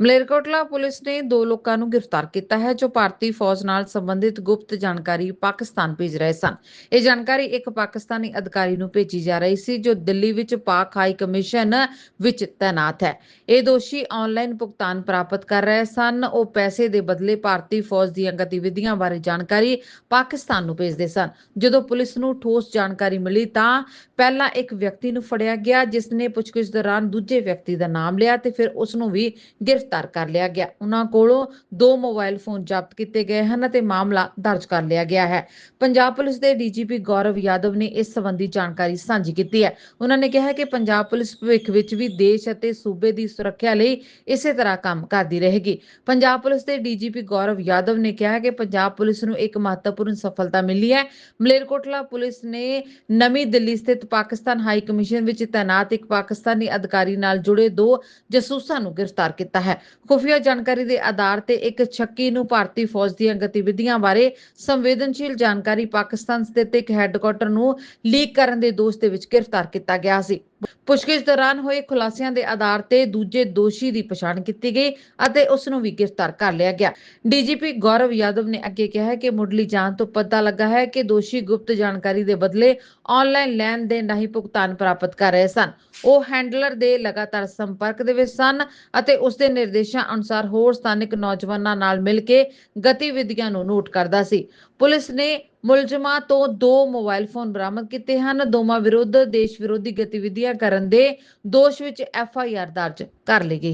Malerkotla police ਨੇ ਦੋ ਲੋਕਾਂ ਨੂੰ ਗ੍ਰਿਫਤਾਰ ਕੀਤਾ ਹੈ ਜੋ ਭਾਰਤੀ ਫੌਜ ਨਾਲ ਸੰਬੰਧਿਤ ਗੁਪਤ ਜਾਣਕਾਰੀ ਪਾਕਿਸਤਾਨ ਭੇਜ ਰਹੇ ਸਨ। ਇਹ ਜਾਣਕਾਰੀ ਇੱਕ ਪਾਕਿਸਤਾਨੀ ਅਧਿਕਾਰੀ ਨੂੰ ਭੇਜੀ ਜਾ ਰਹੀ ਸੀ ਜੋ ਦਿੱਲੀ ਵਿੱਚ ਪਾਕ ਹਾਈ ਕਮਿਸ਼ਨ ਵਿੱਚ ਤਾਇਨਾਤ ਹੈ। ਇਹ ਦੋਸ਼ੀ ਆਨਲਾਈਨ ਭੁਗਤਾਨ ਪ੍ਰਾਪਤ ਕਰ ਰਹੇ ਸਨ। ਉਹ ਪੈਸੇ ਦੇ ਬਦਲੇ ਭਾਰਤੀ ਫੌਜ ਦੀਆਂ ਗਤੀਵਿਧੀਆਂ ਬਾਰੇ ਜਾਣਕਾਰੀ ਪਾਕਿਸਤਾਨ ਨੂੰ ਭੇਜਦੇ ਸਨ। ਜਦੋਂ ਪੁਲਿਸ ਨੂੰ ਠੋਸ ਜਾਣਕਾਰੀ ਮਿਲੀ ਤਾਂ ਪਹਿਲਾਂ ਇੱਕ ਵਿਅਕਤੀ ਨੂੰ ਫੜਿਆ ਗਿਆ, ਜਿਸ ਨੇ ਪੁੱਛਗਿੱਛ ਦੌਰਾਨ ਦੂਜੇ ਵਿਅਕਤੀ ਦਾ ਨਾਮ ਲਿਆ ਤੇ ਫਿਰ ਉਸ ਨੂੰ ਵੀ ਗ੍ਰਿਫਤਾਰ ਗ੍ਰਿਫ਼ਤਾਰ ਕਰ ਲਿਆ ਗਿਆ। ਉਹਨਾਂ ਕੋਲੋਂ ਦੋ ਮੋਬਾਈਲ ਫੋਨ ਜ਼ਬਤ ਕੀਤੇ ਗਏ ਹਨ ਅਤੇ ਮਾਮਲਾ ਦਰਜ ਕਰ ਲਿਆ ਗਿਆ ਹੈ। ਪੰਜਾਬ ਪੁਲਿਸ ਦੇ ਡੀਜੀਪੀ ਗੌਰਵ ਯਾਦਵ ਨੇ ਇਸ ਸੰਬੰਧੀ ਜਾਣਕਾਰੀ ਸਾਂਝੀ ਕੀਤੀ ਹੈ। ਉਹਨਾਂ ਨੇ ਕਿਹਾ ਕਿ ਪੰਜਾਬ ਪੁਲਿਸ ਭਵਿੱਖ ਵਿੱਚ ਵੀ ਦੇਸ਼ ਅਤੇ ਸੂਬੇ ਦੀ ਸੁਰੱਖਿਆ ਲਈ ਇਸੇ ਤਰ੍ਹਾਂ ਕੰਮ ਕਰਦੀ ਰਹੇਗੀ। ਪੰਜਾਬ ਪੁਲਿਸ ਦੇ ਡੀਜੀਪੀ ਗੌਰਵ ਯਾਦਵ ਨੇ ਕਿਹਾ ਕਿ ਪੰਜਾਬ ਪੁਲਿਸ ਨੂੰ ਇੱਕ ਮਹੱਤਵਪੂਰਨ ਸਫਲਤਾ ਮਿਲੀ ਹੈ। ਮਲੇਰਕੋਟਲਾ ਪੁਲਿਸ ਨੇ ਨਵੀਂ ਦਿੱਲੀ ਸਥਿਤ ਪਾਕਿਸਤਾਨ ਹਾਈ ਕਮਿਸ਼ਨ ਵਿੱਚ ਤਾਇਨਾਤ ਇੱਕ ਪਾਕਿਸਤਾਨੀ ਅਧਿਕਾਰੀ ਨਾਲ ਜੁੜੇ ਦੋ ਜਸੂਸਾਂ ਨੂੰ ਗ੍ਰਿਫਤਾਰ ਕੀਤਾ ਹੈ। ਖੁਫੀਆ ਜਾਣਕਾਰੀ ਦੇ ਆਧਾਰ ਤੇ ਇੱਕ ਛੱਕੀ ਨੂੰ ਭਾਰਤੀ ਫੌਜ ਦੀਆਂ ਗਤੀਵਿਧੀਆਂ ਬਾਰੇ ਸੰਵੇਦਨਸ਼ੀਲ ਜਾਣਕਾਰੀ ਪਾਕਿਸਤਾਨ ਸਥਿਤ ਇੱਕ ਹੈੱਡਕੁਆਟਰ ਨੂੰ ਲੀਕ ਕਰਨ ਦੇ ਦੋਸ਼ ਦੇ ਵਿੱਚ ਗ੍ਰਿਫਤਾਰ ਕੀਤਾ ਗਿਆ ਸੀ। ਪੁੱਛਗਿੱਛ ਦੌਰਾਨ ਹੋਏ ਖੁਲਾਸਿਆਂ ਦੇ ਆਧਾਰ ਤੇ ਦੂਜੇ ਦੋਸ਼ੀ ਦੀ ਪਛਾਣ ਕੀਤੀ ਗਈ ਅਤੇ ਉਸ ਨੂੰ ਵੀ ਗ੍ਰਿਫਤਾਰ ਕਰ ਲਿਆ ਗਿਆ। ਡੀਜੀਪੀ ਗੌਰਵ ਯਾਦਵ ਨੇ ਅੱਗੇ ਕਿਹਾ ਹੈ ਕਿ ਮੁੱਢਲੀ ਜਾਂਚ ਤੋਂ ਪਤਾ ਲੱਗਾ ਹੈ ਕਿ ਦੋਸ਼ੀ ਗੁਪਤ ਜਾਣਕਾਰੀ ਦੇ ਬਦਲੇ ਆਨਲਾਈਨ ਲੈਣ ਦੇਣ ਰਾਹੀਂ ਭੁਗਤਾਨ ਪ੍ਰਾਪਤ ਕਰ ਰਹੇ ਸਨ। ਉਹ ਹੈਂਡਲਰ ਦੇ ਲਗਾਤਾਰ ਸੰਪਰਕ ਦੇ ਵਿੱਚ ਸਨ ਅਤੇ ਉਸ ਦੇ ਨਿਰਦੇਸ਼ਾਂ ਅਨੁਸਾਰ ਹੋਰ ਸਥਾਨਕ ਨੌਜਵਾਨਾਂ ਨਾਲ ਮਿਲ ਕੇ ਗਤੀਵਿਧੀਆਂ ਨੂੰ ਨੋਟ ਕਰਦਾ ਸੀ। ਪੁਲਿਸ ਨੇ ਮੁਲਜ਼ਮਾਂ ਤੋਂ ਦੋ ਮੋਬਾਈਲ ਫੋਨ ਬਰਾਮਦ ਕੀਤੇ ਹਨ। ਦੋਵਾਂ ਵਿਰੁੱਧ ਦੇਸ਼ ਵਿਰੋਧੀ ਗਤੀਵਿਧੀਆਂ ਕਰਨ ਦੇ ਦੋਸ਼ ਵਿੱਚ ਐਫ ਆਈ ਆਰ ਦਰਜ ਕਰ ਲਈ ਗਈ ਹੈ।